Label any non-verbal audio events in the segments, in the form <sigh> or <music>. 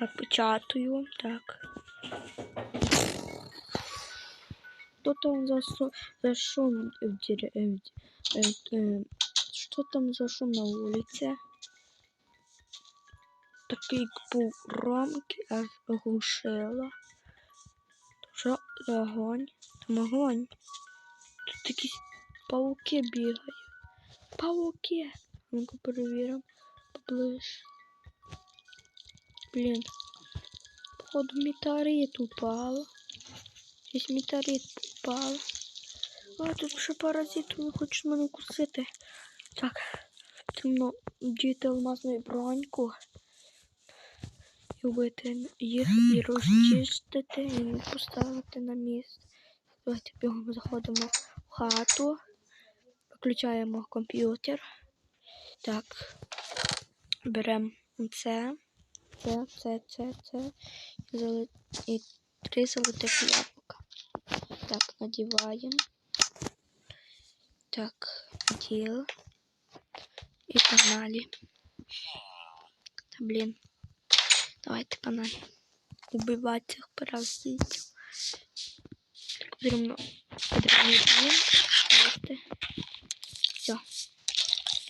Опечатаю. Так. Что там за, шу- за шум в дере- э, в д- э, э, Что там за шум на улице? Такий був громкий, аж оглушило. Що за огонь? Там огонь. Тут якісь пауки бігають. Пауки. Ну-ка перевіримо поближче. Блін. Походу метеорит упав. Якийсь метеорит упав. А, тут ще паразит, він хоче мене кусити. Так, потрібно діти алмазну броньку. І вбити їх і розчистити, і поставити на місце. Давайте бігом заходимо в хату. Включаємо комп'ютер. Так. Беремо це, це, це, це, це. І, зали... і три золотих яблука. Так, надіваємо. Так, наділ. І погнали. Та блін. Давайте погнали. Убивати цих паразитів. Потрібно потрібно їм. Давайте. Все.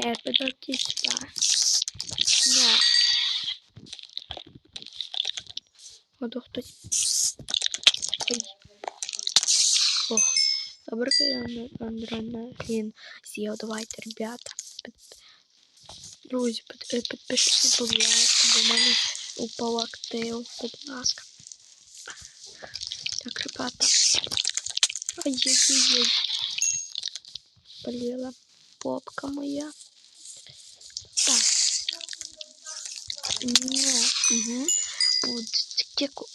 Е, подожди сюди. Воду хтось. Ой. О, добре, я адреналін з'їв. Давайте, ребята. Під- Друзі, під- е, підпишіться, будь ласка, бо в мене упав актив, будь ласка. Так, ребята. Ай-яй-яй. Болела попка моя. Так. Не, угу. Вот таке.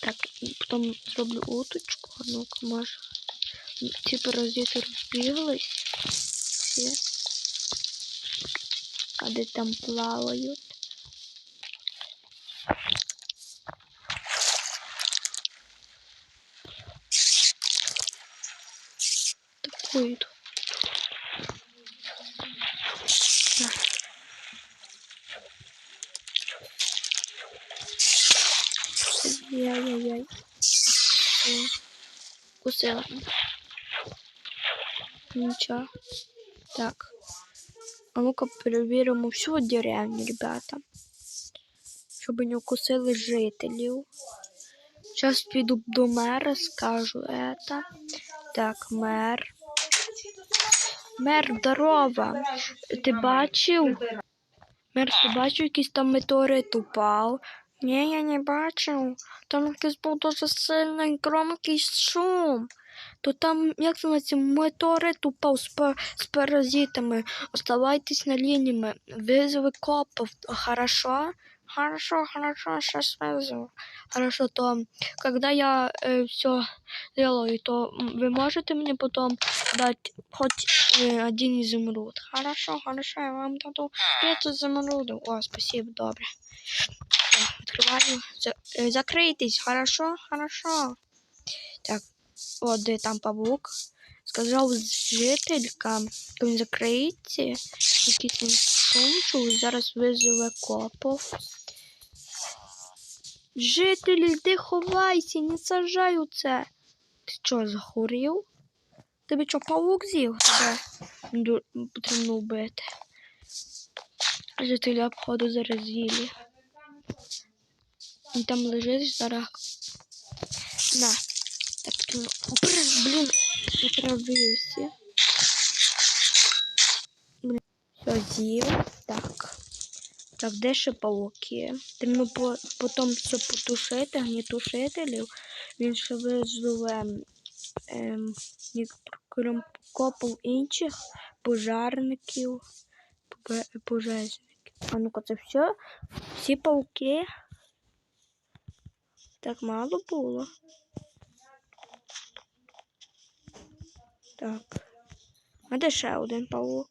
Так, і потім зроблю уточку. Ну-ка, може. Ці паразити розбіглись. Всі. А де там плавають. Такую. Так. Яй-яй-яй. Кусила. Нічого. Так. А ну-ка перевіримо всю деревню, ребята. Щоб не укусили жителів. Зараз піду до мера, скажу это. Так, мер. Мер, здорова. Ти бачив? Мер, ти бачив, якийсь там метеорит упав? Ні, я не бачив. Там якийсь був дуже сильний громкий шум. То там, як це називається, метеорит упав з, пар- з паразитами. Оставайтесь на лінії. Визови копов. Хорошо? Хорошо, хорошо, сейчас вызову. Хорошо, то когда я все делаю, то м, вы можете мне потом дать хоть э, один изумруд? Хорошо, хорошо, я вам даду 5 изумрудов. О, спасибо, добре. Так, Открываю. За- э, закрыйтесь, хорошо, хорошо. Так, от де там павук. Сказав жителькам, то він закриється. Якийсь він шум чув, зараз визове копов. Жителі, йди ховайся, не сажай у це. Ти що, захворів? Тобі що, павук з'їв? Тебе ду- потрібно вбити. Жителі обходу зараз з'їли. Він там лежить зараз. На. Так, потрібно. Блін, блін, отравився. Блін, все з'їв. Так. Так, де ще пауки? Треба по, потім все потушити, гнітушителів. Він ще визове ем, крім інших пожарників, пожежників. А ну-ка, це все? Всі пауки? Так мало було. Так. А де ще один? М,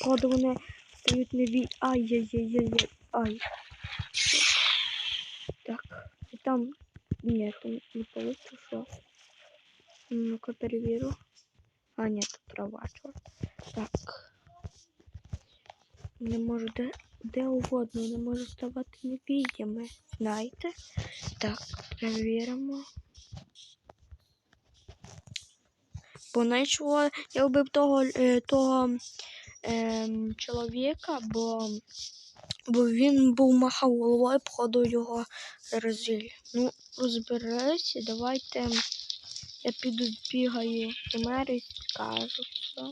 Походу вони стають неві. Ай-яй-яй-яй-яй. Ай. Так. І там. Ні, не чи що? Ну-ка перевірю. А, ні, тут трава, чорт. Так. не можу де, де угодно, не можу ставати невидимим. Знаєте? Так, перевіримо. Бо знайшло, я вбив того, е, того ем, чоловіка, бо, бо він був махав головою, походу його розріль. Ну, розберися, давайте я піду збігаю до і скажу все.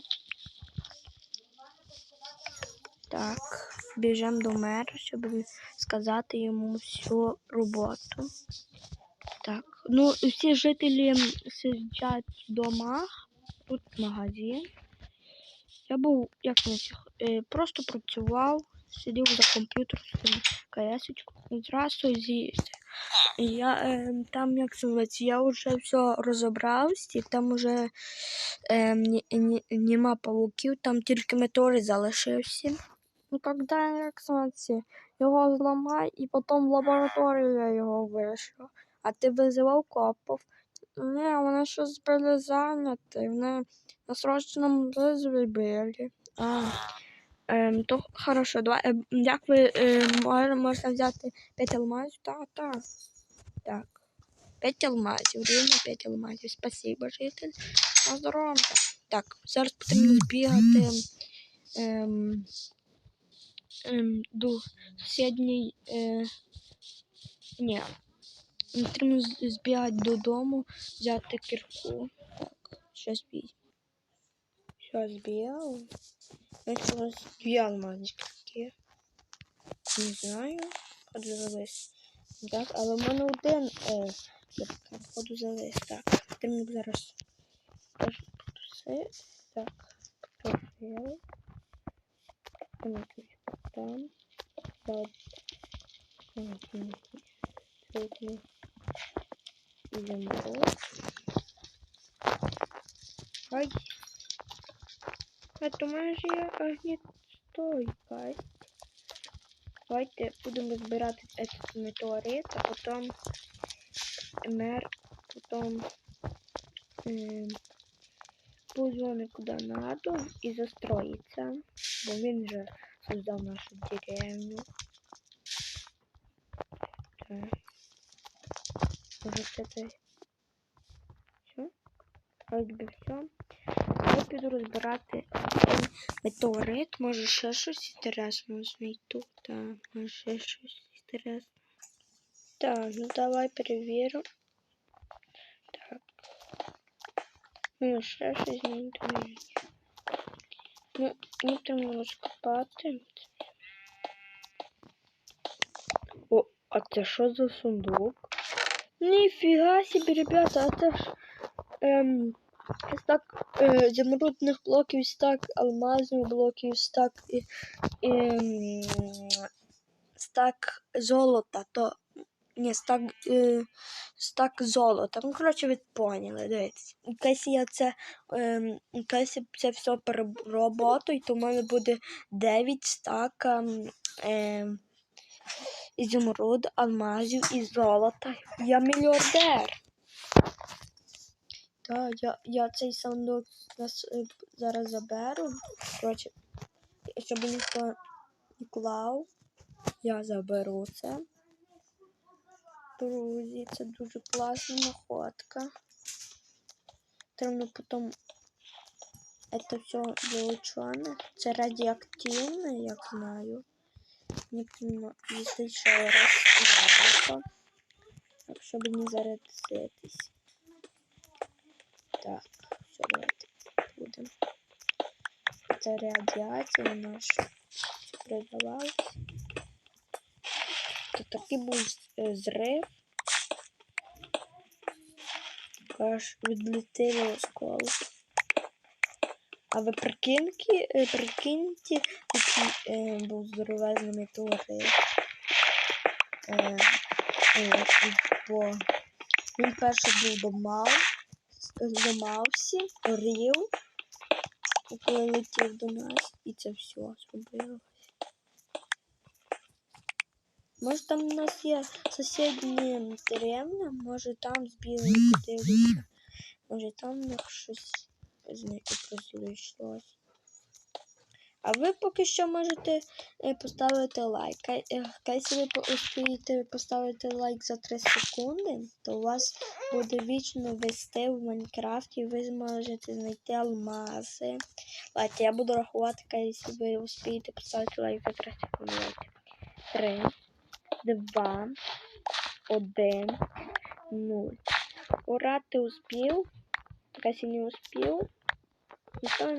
Так, біжимо до мера, щоб сказати йому всю роботу. Так, ну всі жителі сидять в домах, тут магазин. Я був як на цих, е, просто працював, сидів за комп'ютером, КСочку, і зразу з'їсти. Я е, там як називається, я вже все розібрався, там вже е, нема павуків, там тільки метеорит залишився. Ну, когда як це його зламай, і потім в лабораторію я його вийшов. А ти визивав копів? Ні, вони щось були зайняті, вони на срочному визові були. А, ем, то хорошо, давай, ем, як ви ем, мож- можете взяти 5 алмазів? Так, так. Так. 5 алмазів, рівно 5 алмазів. Спасибо, житель. На здоров'я. Так, зараз потрібно збігати <clears throat> ем, ем, до сусідньої. Е, ні, Потрібно збігати додому, взяти кірку. Так, щас бій. Збігав. Значить, у нас дві алмазні кірки. Не знаю. Ходу завис. Так, але в мене один е, кірка. Ходу завис. Так, потрібно зараз. все. Так, профіл. Там. Там. Там. Сьогодні йдемо. Ай. А то ж є огнестойкость. Давайте будемо збирати этот метеорит, а потім мер, потім ем, позвонить куди надо і застроїться, бо він вже создав нашу деревню. Так. Може це той. Все? Вроді все. Я піду розбирати один метеорит. Може ще щось інтересне знайду. Так, може ще щось інтересне. Так, ну давай перевіримо. Так. Ну, ще щось знайду. Ну, не треба розкопати. О, а це що за сундук? Ніфіга собі, ребята, а це ж ем, стак е, замрудних блоків, стак алмазних блоків, стак і, і, стак золота, то ні, стак, е, стак золота. Ну, коротше, ви поняли, дивіться. Якщо я це, ем, якщо це все переработаю, то в мене буде 9 стак ем, ізумруд, алмазів і золота. Я мільярдер. Так, я, я цей сундук е, зараз заберу. Коротше, щоб ніхто не клав, я заберу це. Друзі, це дуже класна находка. Треба потім це все вилучане. Це радіоактивне, як знаю. Потрібно їсти ще раз щоб не заразитись. Так, все, давайте будемо. Це радіація наша придавалась. Такий був е, зрив. Аж відлетіли осколки. А ви прикиньте, прикиньте, який е, був здоровезний метеорит. Е, е, він перший був домав, зламався, горів, коли летів до нас, і це все зробило. Може там у нас є сусідні деревня, може там збігли подивитися, може там у них щось з. А ви поки що можете е, поставити лайк. Якщо ви успієте поставити лайк за 3 секунди, то у вас буде вічно вести в Майнкрафті, ви зможете знайти алмази. Давайте, я буду рахувати, якщо ви успієте поставити лайк за 3 секунди. 3, 2, 1, 0. Ура, ты успел? Если не ну то,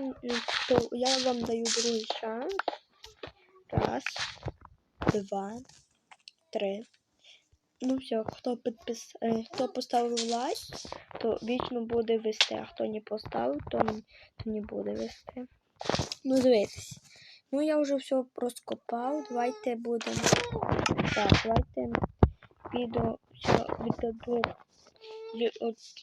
то я вам даю другий шанс. Раз, два, три. Ну все, хто підпис... е, хто поставив лайк, то вічно буде вести, а хто не поставив, то не буде вести. Ну, дивитесь. Ну, я вже все розкопав. Давайте будемо. Так, давайте відео все віддаду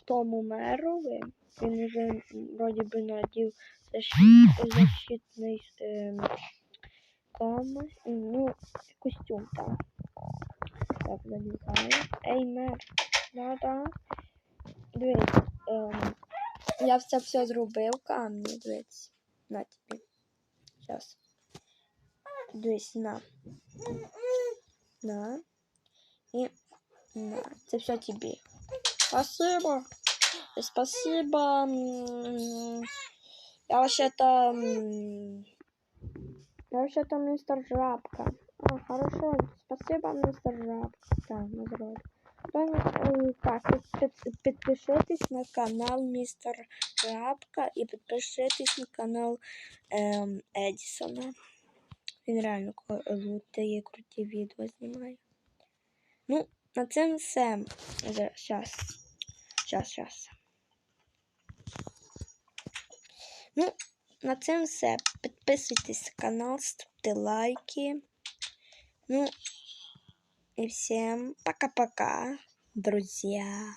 тому мерові. Він вже вроді би надів защит, защитний ем, ком, ну, костюм, так. Так, залізаю. Ей, мер, да-да. Дивись, ем, я все все зробив камні, дивись. Дивись, на. На. І на. Це все тобі. Спасибо. Спасибо. м, Я вообще-то... м, Я вообще-то мистер Жабка. А, хорошо. Спасибо, мистер Жабка. Так, на здоров'я. Хто не- е, Так, під- під- підпишитесь на канал містер Жабка і підпишитесь на канал ем, Едісона. Він реально крутий, круті відео знімає. Ну, на цьому все. Зараз. Зараз, зараз. Ну, на цьому все. Підписуйтесь на канал, ставте лайки. Ну, и всем пока-пока, друзья.